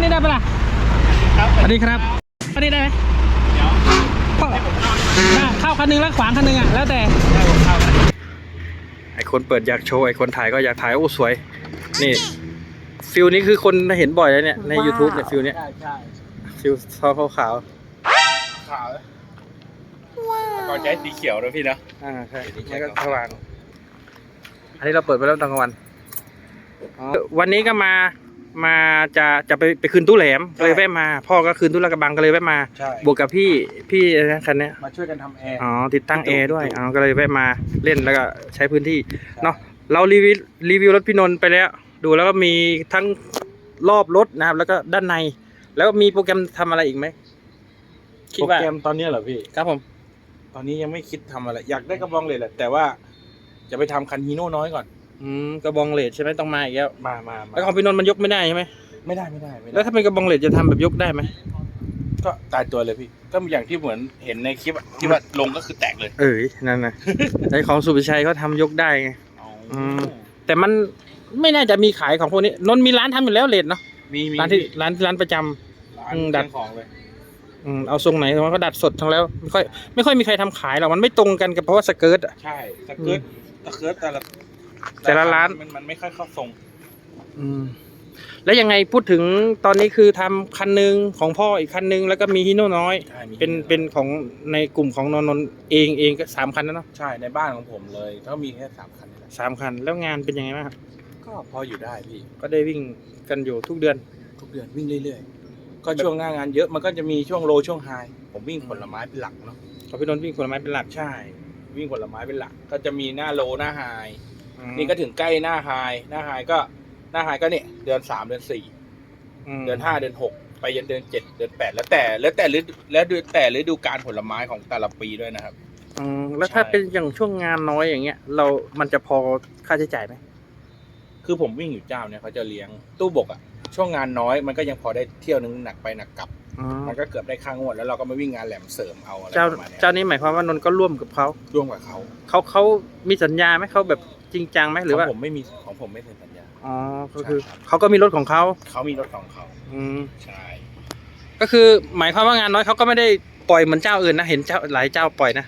นนี้ได้ปะล่ะครับสวัสดีครับคันนี้ได้ไหมเดี๋ยวเข้าได้เข้าคันหนึงแล้วขวางคันหนึงอะแล้วแต่ได้ผมเข้ากันไอคนเปิดอยากโชว์ไอคนถ่ายก็อยากถ่ายโอ้สวย นี่ฟิลนี้คือคนเห็นบ่อยเลยเนี่ยใน YouTube เนี่ยฟิลเนี้ยใช่ใช่ฟิลซอขาวขาวขาวก่อนใช้สีเขียวนะพี่นะๆอ่าใช่นี่ก็สว่างอันนี้เราเปิดไปแล้วตอนกลางวันอ๋อวันนี้ก็มา มาจะจะไปไปคืนตู้แหลมก็เลยแวะมา พ่อก็คืนตู้ลาดกระบังก็เลยแวะมา ใช่ บวกกับพี่พี่อะไรนะคันเนี้ยมาช่วยกันทำแอร์ อ๋อติดตั้งแอร์ด้วยอ๋อก็เลยแวะมาเล่นแล้วก็ใช้พื้นที่เนาะเรารีวิวรีวิวรถพี่นนท์ไปแล้ว ดูแล้วก็มีทั้งรอบรถนะครับ แล้วก็ด้านใน แล้วมีโปรแกรมทำอะไรอีกไหมคิดโปรว่าแกรมตอนนี้เหรอพี่ ครับผม ตอนนี้ยังไม่คิดทำอะไร อยากได้กระบองเลยแหละแต่ว่าจะไปทำคันฮีโน่น้อยก่อน อืมกระบองเลดใช่ไหมต้องมาอีกแล้วมามามาแล้วของพี่นนท์มันยกไม่ได้ใช่ไหมไม่ได้ไม่ได้ไม่ได้ แล้วถ้าเป็นกระบองเลดจะทำแบบยกได้ไหมก็ตายตัวเลยพี่ ก็อย่างที่เหมือนเห็นในคลิปอะที่ว่าลงก็คือแตกเลยเอ้ยนั่นนะ ไอของสุภิชัยเขาทำยกได้ไง อืม แต่มันไม่น่าจะมีขายของพวกนี้นนท์มีร้านทำอยู่แล้วเลดเนาะมีมีร้านที่ร้านร้านประจำร้านอืมดัดัด ดของเลย อืมเอาทรงไหนมันก็ดัดสดทั้งแล้วไม่ค่อยไม่ค่อยมีใครทำขายหรอกมันไม่ตรงกันกับเพราะว่าสเกิร์ตอะใช่สเกิร์ตสเกิร์ตแต่ละ แต่ละร้านมันมันไม่ค่อยเข้าทรง อืม แล้วยังไงพูดถึงตอนนี้คือทำคันหนึ่งของพ่ออีกคันหนึ่งแล้วก็มีฮิโน่น้อย ใช่มีเป็นเป็นของในกลุ่มของนนนท์เองเองก็สามคันแล้วเนาะใช่ในบ้านของผมเลยก็มีแค่สามคันนี่แหละสามคันแล้วงานเป็นยังไงบ้างครับก็พออยู่ได้พี่ ก็ได้วิ่งกันอยู่ทุกเดือน ทุกเดือนวิ่งเรื่อยๆ ก็ช่วงหน้างานเยอะมันก็จะมีช่วงโลช่วงไฮผมวิ่งผลไม้เป็นหลักเนาะ ขอพี่นนท์วิ่งผลไม้เป็นหลัก ใช่ วิ่งผลไม้เป็นหลัก ก็จะมีหน้าโลหน้าไฮ อืมนี่ก็ถึงใกล้หน้าไฮหน้าไฮก็หน้าไฮก็เนี่ยเดือนสามเดือนสี่มเดือนห้าเดือนหกไปยันเดือนเจ็ดเดือนแปดแล้วแต่แล้วแต่ฤดูแล้วดูแต่ฤดูการผลไม้ของแต่ละปีด้วยนะครับ อืมแล้วถ้าใช่ เป็นอย่างช่วงงานน้อยอย่างเงี้ย เรา มันจะพอค่าใช้จ่ายไหมคือผมวิ่งอยู่เจ้าเนี่ยเขาจะเลี้ยงตู้บกอะช่วงงานน้อยมันก็ยังพอได้เที่ยวนึงหนักไปหนักกลับ อืมมันก็เกือบได้ค่างวดแล้วเราก็มาวิ่งงานแหลมเสริมเอาอะไรเจ้าประมาณเนี้ยเจ้านี้หมายความว่านนท์ก็ร่วมกับเขาร่วมกับเขาเขาเขามีสัญญาไหมเขาแบบ จริงจังไหมหรือว่าของผมไม่มีของผมไม่เซ็นสัญญาอ๋อก็คือใช่ครับเขาก็มีรถของเขาเขามีรถของเขาอืมใช่ก็คือหมายความว่างานน้อยเขาก็ไม่ได้ปล่อยเหมือนเจ้าอื่นนะเห็นเจ้าหลายเจ้าปล่อยนะ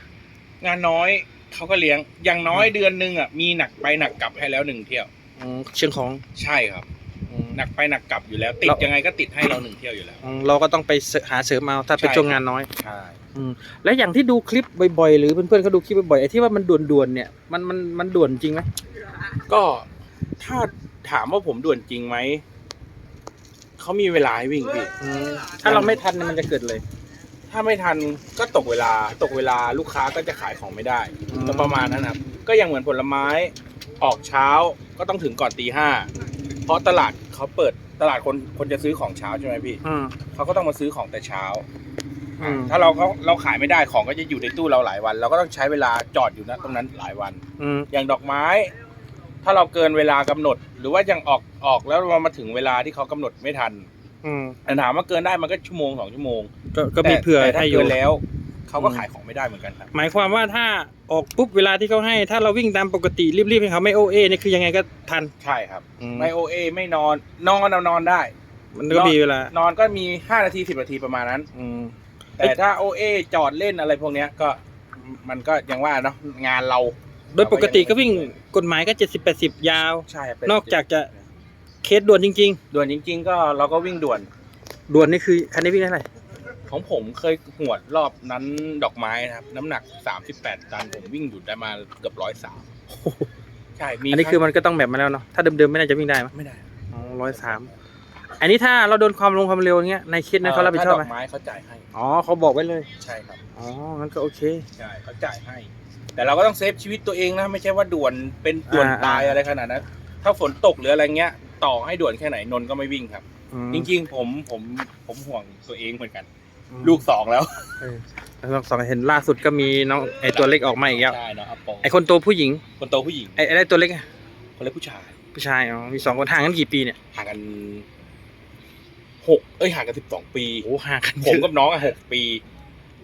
งานน้อยเขาก็เลี้ยงอย่างน้อยเดือนหนึงอะมีหนักไปหนักกลับให้แล้วหนึ่งเที่ยวอืมเชียงของใช่ครับอืมหนักไปหนักกลับอยู่แล้ว ติดเรายังไงก็ติดให้เราหนึ่งเที่ยวอยู่แล้วอืมเราก็ต้องไปหาเสริมเอาถ้าเป็นใช่ช่วงงานน้อยใช่อืม และอย่างที่ดูคลิปบ่อยๆ หรือเพื่อนๆเขาดูคลิปบ่อยๆไอ้ที่ว่ามันด่วนๆเนี่ยมันมันมันด่วนจริงไหมก็ถ้าถามว่าผมด่วนจริงไหมเขามีเวลาให้วิ่งพี่อืมถ้าเราไม่ทันเนี่ยมันจะเกิดเลย ถ้าไม่ทันก็ตกเวลาตกเวลาลูกค้าก็จะขายของไม่ได้อืมก็ประมาณนั้นครับก็ยังเหมือนผลไม้ออกเช้าก็ต้องถึงก่อนตีห้าเพราะตลาดเขาเปิดตลาดคนคนจะซื้อของเช้าใช่ไหมพี่อืมเขาก็ต้องมาซื้อของแต่เช้า อืม ถ้าเราเขาเราขายไม่ได้ของก็จะอยู่ในตู้เราหลายวัน เราก็ต้องใช้เวลาจอดอยู่นะตรงนั้นหลายวัน อืม อย่างดอกไม้ ถ้าเราเกินเวลากำหนด หรือว่ายังออกออกแล้วเรามาถึงเวลาที่เขากำหนดไม่ทันอืม แต่ถามว่าเกินได้มันก็ชั่วโมงสองชั่วโมงก็ก็มีแต่เผื่อแต่ถ้าให้อยู่เกินแล้วเขาก็อืมขายของไม่ได้เหมือนกันครับ หมายความว่าถ้าออกปุ๊บเวลาที่เขาให้ ถ้าเราวิ่งตามปกติรีบๆให้เขาไม่โอเอนี่คือยังไงก็ทันใช่ครับ อืมไม่โอเอไม่นอนนอนเอานอนได้ มันก็มีเวลานอนก็มีห้านาทีสิบนาทีประมาณนั้น อืม แต่ถ้าโอเอจอดเล่นอะไรพวกเนี้ยก็มันก็ยังว่าเนาะงานเรา โดยปกติก็วิ่งกฎหมายก็เจ็ดสิบแปดสิบยาว ใช่เป็นนอกจากจะเคสด่วนจริง ด่วนจริง ๆ ก็เราก็วิ่งด่วน ๆ ด่วนนี่คือคันนี้วิ่งได้เท่าไหร่ของผมเคยหวดรอบนั้นดอกไม้นะครับ น้ำหนัก38ตันผมวิ่งอยู่ได้มาเกือบร้อยสามใช่มีอันนี้คือมันก็ต้องแบบมาแล้วเนาะถ้าเดิมๆไม่น่าจะวิ่งได้มั้ยไม่ได้ อ๋อร้อยสาม อันนี้ถ้าเราโดนความลงความเร็วอย่างเงี้ยในเคสนั้นเขารับผิดชอบไหมถ้าดอกไม้เขาจ่ายให้อ๋อเขาบอกไว้เลย ใช่ครับอ๋องั้นก็โอเค ใช่เขาจ่ายให้ แต่เราก็ต้องเซฟชีวิตตัวเองนะไม่ใช่ว่าด่วนเป็นด่วนอ่า ตายอะไรขนาดนั้นถ้าฝนตกหรืออะไรเงี้ย ต่อให้ด่วนแค่ไหนนนท์ก็ไม่วิ่งครับ อืมจริงๆ ผมผมผมห่วงตัวเองเหมือนกัน อืมลูกสองแล้วเออแล้วสองเห็นล่าสุดก็มีน้องไอตัวเล็กออกมาอีกแล้วใช่เนาะอัปโปไอคนโตผู้หญิงคนโตผู้หญิงไอไอไอ้ตัวเล็กอะคนเล็กผู้ชายผู้ชายอ๋อมีสองคนห่างกันกี่ปีเนี่ยห่างกัน หกเอ้ยห่างกันสิบสองปีโอ้ห่างกันผมเยอะกับน้องอะหกปี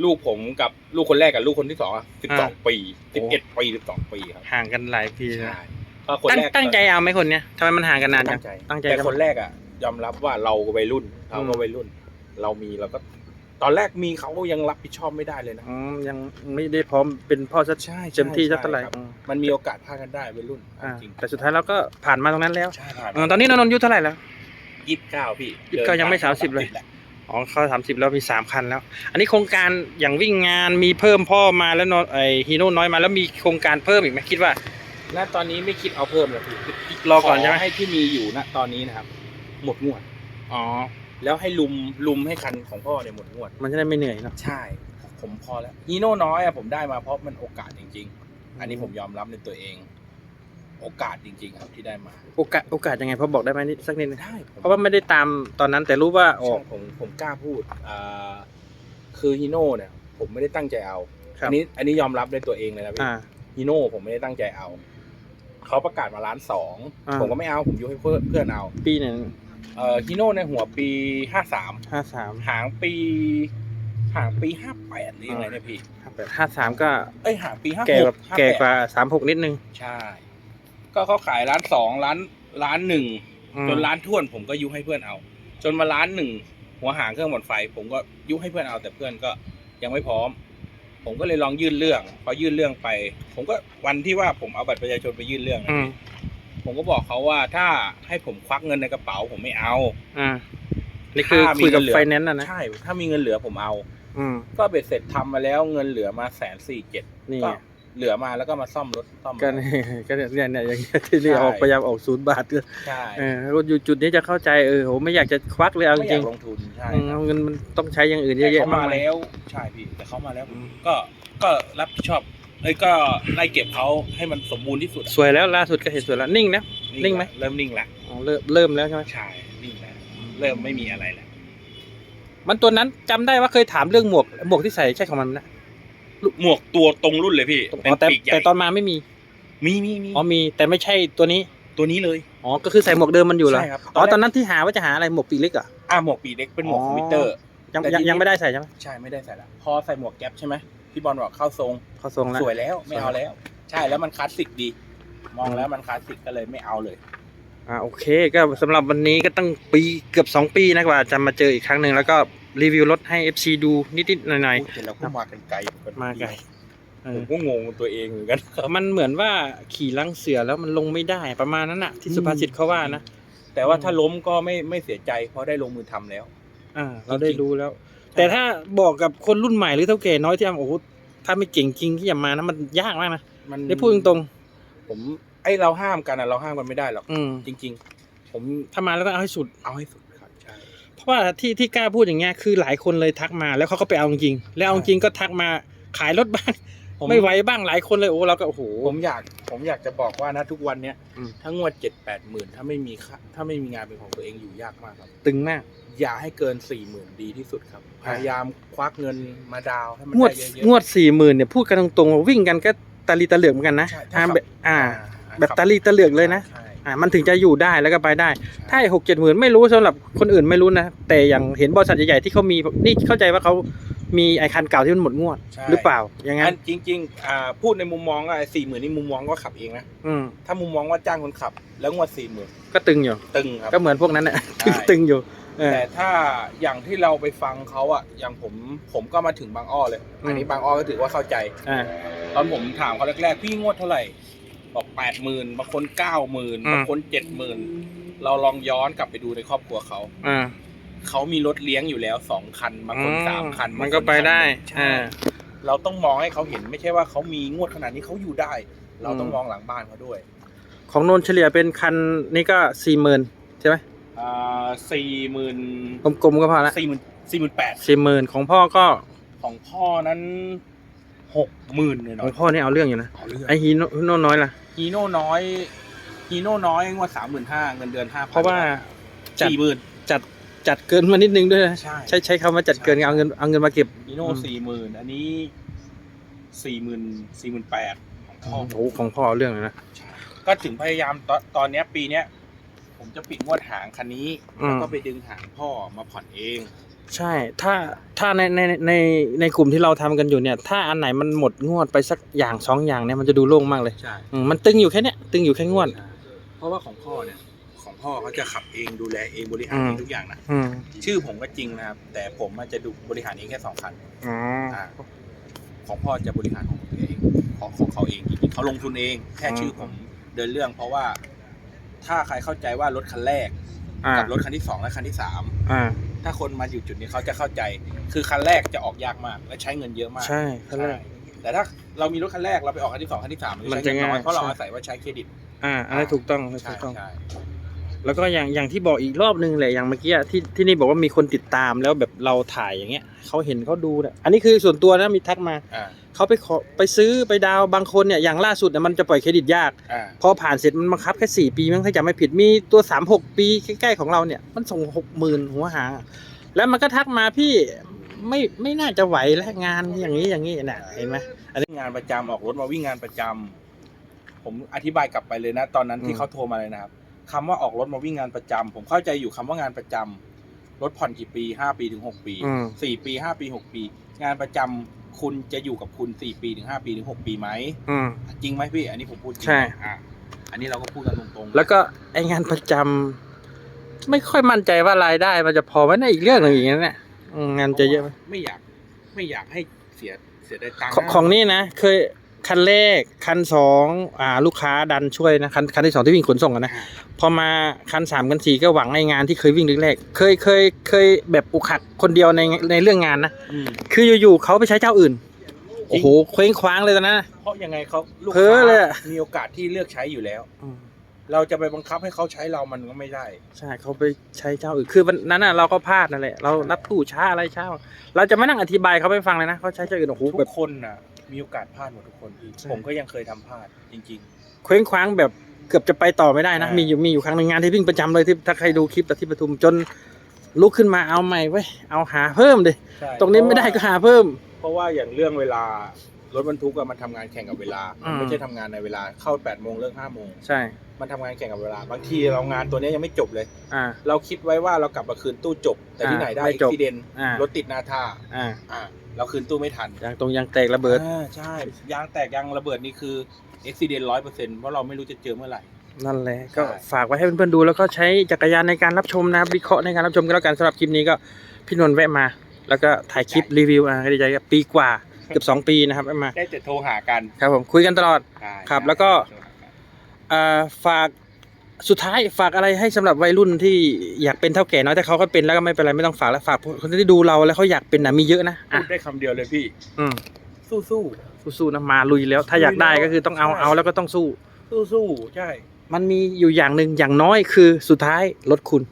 ลูกผมกับลูกคนแรกกับลูกคนที่สองอะสิบสองอ่าปีสิบโอ้เอ็ดปีสิบสองปีครับห่างกันหลายปีนะใช่ก็คนตั้งแรกตั้งใจเอาไหมคนเนี้ยทำไมมันห่างกันนานจัตั้งงใจตั้งใจแต่จะคนแรกอะยอมรับว่าเราวัยรุ่นเขาก็วัยรุ่น เรามีเราก็ตอนแรกมีเขายังรับผิดชอบไม่ได้เลยนะอืมยังไม่ได้พร้อมเป็นพ่อสักใช่เต็มที่สักเท่าไหร่ครับอืมมันมีโอกาสพลาดกันได้วัยรุ่นอ่าจริงแต่สุดท้ายเราก็ผ่านมาตรงนั้นแล้วใช่ผ่านเออตอนนี้นนท์อายุเท่าไหร่แล้ว ยี่สิบเก้าพี่ยี่สิบเก้ายังไม่ดิน30เลยแหะอ๋อเขาสามสิบแล้วมีสามคันแล้ว อันนี้โครงการอย่างวิ่งงานมีเพิ่มพ่อมาแล้วนอนไอฮีโน่น้อยมาแล้วมีโครงการเพิ่มอีกไหมคิดว่าณตอนนี้ไม่คิดเอาเพิ่มเลยพี่รอก่อนใช่ไหมให้ที่มีอยู่ณตอนนี้นะครับ หมดงวดอ๋อแล้วให้ลุมลุมให้คันของพ่อเนี่ยหมดงวด มันจะได้ไม่เหนื่อยเนาะใช่ ผมพอแล้วฮีโน่น้อยอะผมได้มาเพราะมันโอกาสจริง ๆ อันนี้ผมยอมรับในตัวเอง โอกาสจริง ๆ ครับที่ได้มา โอกาสโอกาสยังไงพอบอกได้ไหมนิดสักนิดนึงได้ผมเพราะว่าไม่ได้ตามตอนนั้นแต่รู้ว่าออใช่ก ผมผมกล้าพูดอ่าคือฮีโน่เนี่ย ผมไม่ได้ตั้งใจเอาครับ อันี้อันนี้ยอมรับในตัวเองเลยนะพี่ อ่า ฮีโน่ผมไม่ได้ตั้งใจเอา เขาประกาศมาล้านสอง อ่า ผมก็ไม่เอา ผมยกให้เพื่อนเพื่อนเอาปีหนึ่งเอ่อฮีโน่ในหัวปีห้าสามห้าสามหางปีหางปีห้าแปดหรือยังไงเนี่ยพี่ ห้าสามก็เอ้ยหางปีห้าแก่หกกว่าแก่กว่าสามหกนิดนึง ใช่ ก็เขาขายล้านสองล้านล้านหนึ่งอืม จนล้านท่วนผมก็ยุให้เพื่อนเอา จนมาล้านหนึ่งหัวหางเครื่องหมดไฟ ผมก็ยุให้เพื่อนเอาแต่เพื่อนก็ยังไม่พร้อม ผมก็เลยลองยื่นเรื่องพอยื่นเรื่องไป ผมก็วันที่ว่าผมเอาบัตรประชาชนไปยื่นเรื่องนะอืมผมก็บอกเขาว่าถ้าให้ผมควักเงินในกระเป๋าผมไม่เอา อ่านี่คือถ้ามีคุยกับเงินเหลือ ไฟแนนซ์นะนะใช่ถ้ามีเงินเหลือผมเอา อืมก็เบ็ดเสร็จทำมาแล้วเงินเหลือมาแสนสี่เจ็ดนี่ก็ไง เหลือมาแล้วก็มาซ่อมรถซ่อม ก็เนี่ยก็เนี่ยเนี่ยเนี่ยอย่างเงี้ยที่เรียกใช่ออกพยายามออกศูนย์บาทก็ใช่เออรถอยู่จุดนี้จะเข้าใจเออโหไม่อยากจะควักเลยเอาจไม่อริยางกลงทุนใช่ๆอืมครับเงินมันต้องใช้อย่างอื่นเยแต่อะแยะเขามากมามาแล้วใช่พี่แต่เขามาแล้ว อืม ก็ก็รับผิดชอบเอ้ยก็ไล่เก็บเขาให้มันสมบูรณ์ที่สุดสวยแล้วล่าสุดก็เห็นสวยแล้วนิ่งนะ นิ่งไหมเริ่มนิ่งแล้วอ๋อเริ่มเริ่มแล้วใช่ไหมใช่นิ่งแล้วเริ่มไม่มีอะไรแล้วมันตัวนั้นจำได้ว่าเคยถามเรื่องหมวกหมวกที่ใส่ใช่ของมันนะ หมวกตัวตรงรุ่นเลยพี่อ๋เป็นอแต่ปีกใหญ่แต่ตอนมาไม่มี มีมีมีอ๋อมีแต่ไม่ใช่ตัวนี้ตัวนี้เลยอ๋อก็คือใส่หมวกเดิมมันอยู่เหรอใช่ครับอ๋อตอนแรกตอนนั้นที่หาว่าจะหาอะไรหมวกปีกเล็กเหรอะอ่าหมวกปีกเล็กเป็นหมวกอ๋อคอมพิวเตอร์ยังแต่ยังทีนี้ยังไม่ได้ใส่ใช่ไหมใช่ไม่ได้ใส่ละพอใส่หมวกแก๊ปใช่ไหมพี่บอลบอกเข้าทรงเขาทรงแล้วสวยแล้วไม่เอาแล้ว ใช่แล้วมันคลาสสิกดี มองแล้วมันคลาสสิกก็เลยไม่เอาเลยอ่าโอเค ก็สำหรับวันนี้ก็ตั้งปีเกือบ2ปีนะกว่าจะมาเจออีกครั้งหนึ่งแล้วก็ รีวิวรถให้ FC ดูนิดๆหน่อยพูดแต่เราก็มากันไกลเหอนนๆ มาไกลเอผอมก็งงตัวเองเหมือนกันครับมันเหมือนว่าขี่ลังเสือแล้วมันลงไม่ได้ประมาณนั้นน่ะ ที่สุภาษิตเขาว่านะ แต่ว่าถ้าล้มก็ไม่ไม่เสียใจ เพราะได้ลงมือทำแล้ว อ่า เราได้รู้แล้ว แต่ถ้าบอกกับคนรุ่นใหม่หรือเท่าแก่น้อยที่ทำโอ้โหถ้าไม่เก่งจริงที่จะมานะมันยากมากนะมันได้พูดตรงผม ไอยเราห้ามกันอะเราห้ามกันไม่ได้หรอก ๆอืมจริง ๆ ผมถ้ามาแล้วก็เอาให้สุด เอาให้สุดครับใช่ เพราะว่าที่ที่กล้าพูดอย่างเงี้ยคือหลายคนเลยทักมาแล้วเขาก็ไปเอาจริงๆแล้วเอาจริงก็ทักมาขายรถบ้างผมไม่ไหวบ้างหลายคนเลยโอ้เราก็โอ้โหผมอยากผมอยากจะบอกว่านะทุกวันเนี้ยอืมถ้างวดเจ็ดแปดหมื่นถ้าไม่มีค่าถ้าไม่มีงานเป็นของตัวเองอยู่ยากมากครับตึงมากอย่าให้เกินสี่หมื่นดีที่สุดครับพอ่ายายามควักเงินมาดาวน์ให้มันงวดได้เยอะงวดสี่หมื่นเนี่ยพูดกันตรงๆวิ่งกันก็ตาลีตะเหลือกเหมือนกันนะใช่อ่าถ้าขับแบบอ่าๆแบบตาลีตะเหลือกเลยนะใช่ อ่ามันถึงจะอยู่ได้แล้วก็ไปได้ใช่ถ้าหกเจ็ดหมื่นไม่รู้สำหรับคนอื่นไม่รู้นะ แต่อย่างเห็นบริษัทใหญ่ๆที่เขามีนี่เข้าใจว่าเขามีไอคันเก่าที่มันหมดงวดใช่หรือเปล่า อย่างนั้อันนจริงๆอ่าพูดในมุมมองว่าสี่หมื่นนี่มุมมองก็ขับเองนะอืมถ้ามุมมองว่าจ้างคนขับ แล้วงวดสี่หมื่นก็ตึงอยู่ตึงครับก็เหมือนพวกนั้นแหละใช่ตึงอยู่เออแต่ถ้าอย่างที่เราไปฟังเขาอะอย่างผมผมก็มาถึงบางอ้อเลย อันนี้อืมบางอ้อก็ถือว่าเข้าใจอ่าตอนผมถามเขาแรกๆพี่งวดเท่าไหร่ บอกแปดหมื่นบางคนเก้าหมื่นอืมบางคนเจ็ดหมื่นเราลองย้อนกลับไปดูในครอบครัวเขาอ่าเขามีรถเลี้ยงอยู่แล้วสองคันบางคนสามคันมันก็ไปได้ใช่อ่าเราต้องมองให้เขาเห็นไม่ใช่ว่าเขามีงวดขนาดนี้เขาอยู่ได้ เราต้องอืมมองหลังบ้านเขาด้วย ของนนท์เฉลี่ยเป็นคันนี่ก็สี่หมื่นใช่ไหมอ่าสี่หมื่นกลมๆก็พอละสี่หมื่นสี่หมื่นแปดสี่หมื่นของพ่อก็ของพ่อนั้น หกหมื่นเลยขเนาะองพ่อนี่เอาเรื่องอยู่นะเอาเรื่องไอฮีโน่ฮีโน่น้อยล่ะ ฮีโน่น้อยฮีโน่น้อยงวดสามหมื่นห้าเงินเดือนห้าเพราะว่าจัด สี่หมื่นจัดจัดเกินมานิดนึงด้วยนะใช่ใช้ใช้คำว่าจัดเกินใช่เอาเงินเอาเงินมาเก็บ ฮีโน่อืม สี่หมื่นอันนี้สี่หมื่นสี่หมื่นแปดของพ่อ โอ้โหของพ่อเอาเรื่องเลยนะใช่ก็ถึงพยายามตอนตอนเนี้ยปีเนี้ย ผมจะปิดงวดหางคันนี้ อืม แล้วก็ไปดึงหางพ่อมาผ่อนเอง ใช่ ถ้าถ้าในในในในกลุ่มที่เราทำกันอยู่เนี่ย ถ้าอันไหนมันหมดงวดไปสักอย่างสองอย่างเนี่ยมันจะดูโล่งมากเลยใช่อืมมันตึงอยู่แค่เนี้ยตึงอยู่แค่งวด เพราะว่าของพ่อเนี่ย ของพ่อเขาจะขับเองดูแลเองบริหารอืมเองทุกอย่างนะอืมชื่อผมก็จริงนะครับ แต่ผมมันจะดูบริหารเองแค่สองคันอ๋ออ่าของพ่อจะบริหารของตัวเองของของเขาเองจริงๆเขาลงทุนเอง แค่ชื่อผมเดินเรื่อง เพราะว่า ถ้าใครเข้าใจว่ารถคันแรกอ่ากับรถคันที่สองและคันที่สามอ่า ถ้าคนมาอยู่จุดนี้เขาจะเข้าใจ คือคันแรกจะออกยากมาก และใช้เงินเยอะมากใช่คันแรกใช่แต่ถ้าเรามีรถคันแรกเราไปออกคันที่สองคันที่สามมัมันนจะจะใช้เงินน้อยง่ายเพราะเราใช่อาศัยว่าใช้เครดิต อ่าอันนี้นถูกต้องอันนี้ใช่ถูกต้องใช่ แล้วก็อย่างอย่างที่บอกอีกรอบนึงแหละอย่างเมื่อกี้อะที่ที่นี่บอกว่ามีคนติดตามแล้วแบบเราถ่ายอย่างเงี้ยเขาเห็นเขาดูเนี่ยอันนี้คือส่วนตัวนะมีทักมาอ่าเขาไปขอไปซื้อไปดาวน์บางคนเนี่ยอย่างล่าสุดเนี่ยมันจะปล่อยเครดิตยากอ่าพอผ่านเสร็จมันบังคับแค่สี่ปีมั้งถ้าจำไม่ผิดมีตัวสามหกปีใกล้ๆของเราเนี่ยมันส่งหกหมื่นหัวหางอะแล้วมันก็ทักมาพี่ไม่ไม่น่าจะไหวแล้วงานอย่างนี้อย่างนี้น่ะเห็นไหมอันนี้งานประจำออกรถมาวิ่งงานประจำผมอธิบายกลับไปเลยนะ ตอนนั้นอืที่มเขาโทรมาเลยนะครับ คำว่าออกรถมาวิ่งงานประจำผมเข้าใจอยู่คำว่างานประจำรถผ่อนกี่ปีห้าปีถึงหกปีอืมสี่ปีห้าปีหกปี งานประจำคุณจะอยู่กับคุณสี่ปีถึงห้าปีถึงหกปีไหมอืมจริงไหมพี่ อันนี้ผมพูดจริงใช่อะอันนี้เราก็พูดกันตรงๆ แล้วก็ไองานประจำไม่ค่อยมั่นใจว่ารายได้ มันจะพอไหมในะอีกเรื่องหนึ่งอย่างนั้นเนี่ยอืมงานจะเยอะไหมไม่อยาก ไม่อยากให้เสียเสียได้ตังค์ของของนี่นะเคย คันแรกคันสองอ่าลูกค้าดันช่วยนะคันคันที่สองที่วิ่งขนส่งอะนะอ่าพอมาคันสามคันสี่ก็หวังในงานที่เคยวิ่งแรกๆเคยเคยเคยแบบอุกหักคนเดียวในในเรื่องงานนะอืมคืออยู่ๆเขาไปใช้เจ้าอื่นโอ้โหเคว้งคว้างเลยตอนนั้นนะ เพราะยังไงเขาลูกเพ้อค้าเลยอะ มีโอกาสที่เลือกใช้อยู่แล้วอืมเราจะไปบังคับให้เขาใช้เรามันก็ไม่ได้ ใช่เขาไปใช้เจ้าอื่นคือวันนั้นน่ะเราก็พลาดนั่นแหละเรารับตู้ช้าอะไรช้าเราจะไม่นั่งอธิบายเขาไปฟังเลยนะเขาใช้เจ้าอื่นโอ้โหทุแบบกคนน่ะ มีโอกาสพลาดหมดทุกคนพี่ใช่ ผมก็ยังเคยทำพลาดจริง เคว้งคว้างแบบเกือบจะไปต่อไม่ได้นะ อ่ามี มีอยู่มีอยู่ครั้งหนึ่งงานที่วิ่งประจำเลยที่ถ้าใครดูคลิปแต่ที่ปทุมจนลุกขึ้นมาเอาใหม่เว้ยเอาหาเพิ่มดิๆใช่ตรงนี้ไม่ได้ก็หาเพิ่ม เพราะว่าอย่างเรื่องเวลา รถบรรทุกอะมันทำงานแข่งกับเวลามันไม่อืมใช่ทำงานในเวลาเข้า8ปดโมงเลิกห้าโมงใช่ มันทำงานแข่งกับเวลา บางทีเรางานตัวเนี้ยยังไม่จบเลย อ่า เราคิดไว้ว่าเรากลับมาคืนตู้จบ แต่ที่อ่าไหนได้ไม่อุจบบิเหตุอ่ารถติดหนาท่าอ่าอ่าเราคืนตู้ไม่ทันยางตรงยางแตกระเบิดอ่าใช่ยางแตกยางระเบิดนี่คืออุบิเหตุร้อยเปอร์เซ็นต์เพราะเราไม่รู้จะเจอเมื่อไหร่ นั่นแหละก็ใช่ ฝากไว้ให้เพื่อนๆดูแล้วก็ใช้จักรยานในการรับชมนะครับวิเคราะห์ในการรับชมกันแล้วกันสำหรับคลิปนี้ก็พี่นนท์แวะมา แล้วก็ถ่ายคลิปรีวิวอ่าให้ดีใจกับปีกว่า เกือบสองปีนะครับแวะมาได้แต่โทรหากันครับผมคุยกันตลอด ได้ครับแล้วก็โทรหากันอ่าฝากสุดท้ายฝากอะไรให้สำหรับวัยรุ่นที่อยากเป็นเท่าแก่น้อยแต่เขาก็เป็นแล้วก็ไม่เป็นไรไม่ต้องฝากแล้วฝากคนที่ดูเราแล้วเขาอยากเป็นนะมีเยอะนะพูอะดได้คำเดียวเลยพี่ อืมสู้สู้สู้ๆนะมาลุยแล้ว ถ้าอยากได้ก็คือต้องเอาใช่เอาแล้วก็ต้องสู้ สู้สู้ใช่ มันมีอยู่อย่างหนึ่งอย่างน้อยคือสุดท้ายรถคุณ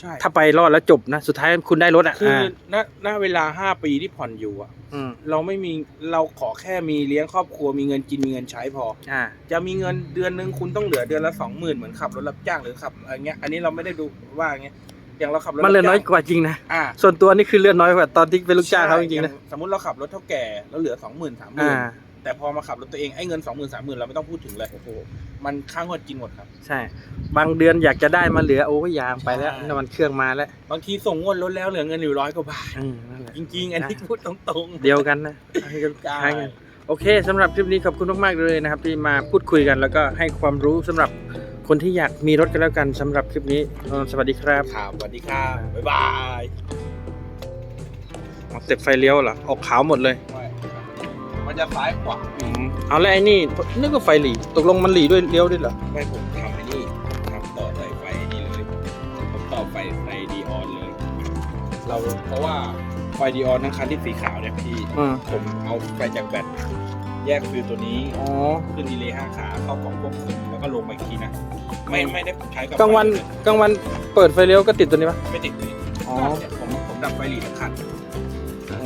ใช่ ถ้าไปรอดแล้วจบนะ สุดท้ายคุณได้รถอะคืออ่าณณเวลาห้าปีที่ผ่อนอยู่อะ อืมเราไม่มีเราขอแค่มีเลี้ยงครอบครัวมีเงินกินมีเงินใช้พอ อ่า จะมีเงินเดือนหนึ่งคุณต้องเหลือเดือนละสองหมื่นเหมือนขับรถรับจ้างหรือขับอะไรเงี้ยอันนี้เราไม่ได้ดูว่าอย่างเงี้ยอย่างเราขับรถมันเหลือน้อยรับจ้างกว่าจริงนะ อ่าส่วนตัวนี่คือเลือดน้อยกว่าตอนที่เป็นลูกจ้างเขาจริงๆนะ ใช่อย่สมมติเราขับรถเท่าแก่แล้วเหลือสองหมื่นสามหมื่อ่า น แต่พอมาขับรถตัวเองไอ้เงินสองหมื่นสามหมื่นเราไม่ต้องพูดถึงเลยโอ้โหมันค่างวดกินหมดครับ ใช่ บางเดือนอยากจะได้มาเหลือโอ้ยยางไปแล้วใช่น้ำมันเครื่องมาแล้ว บางทีส่งงวดรถแล้วเหลือเงินอยู่ร้อยกว่าบาทอืมนั่นแหละจริง ๆ อันนี้พูดตรงๆเดียวกันนะให้กันใช่ให้กันโอเคสำหรับคลิปนี้ขอบคุณมากๆเลยนะครับ ที่มาพูดคุยกันแล้วก็ให้ความรู้สำหรับคนที่อยากมีรถกันแล้วกันสำหรับคลิปนี้เอ่อสวัสดีครับครับสวัสดีครับบ๊ายบายอ๋อเต็บไฟเลี้ยวเหรอออกขาวหมดเลย มันจะซ้ายขวาอืมเอาแล้วไอ้นี่นึกว่าไฟหลีตกลงมันหลีด้วยเลี้ยวด้วยเหรอไม่ผมทำไอ้นี่ทำต่อสายไฟนี่เลย ผมต่อไฟไฟดีออนเลย เราเพราะว่าไฟดีออนทั้งคันที่สีขาวเนี่ยพี่อืมผมเอาไฟจากแบตแยกฟิวตัวนี้อ๋อ ขึ้นดีเลย์ห้าขาเข้ากล่องควบคุมแล้วก็ลงมาอีกทีนะ ไม่ไม่ได้ใช้กับกลางวันไฟเลยกลางวันเปิดไฟเลี้ยวก็ติดตัวนี้ปะไม่ติดเลยอ๋อเนี่ยผมผมดับไฟหลีทั้งคันเพ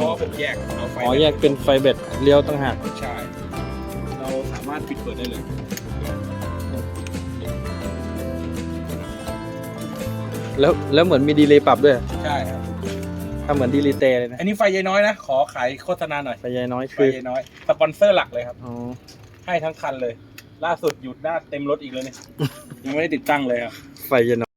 ราะว่าผมแยกเอาไฟอ๋อแยกเป็นไฟเบ็ดเลี้ยวต่างหากใช่ เราสามารถปิดเปิดได้เลยแล้วแล้วเหมือนมีดีเลย์ปรับด้วยใช่ครับถ้าเหมือนดีเลย์เตเลยนะอันนี้ไฟยายน้อยนะ ขอขายโฆษณาหน่อยไฟใหญ่น้อยไฟคือยายน้อยสปอนเซอร์หลักเลยครับ อ๋อให้ทั้งคันเลย ล่าสุดหยุดหน้าเต็มรถอีกเลยเนี่ยยังไม่ได้ติดตั้งเลยครับไฟใหญ่น้อย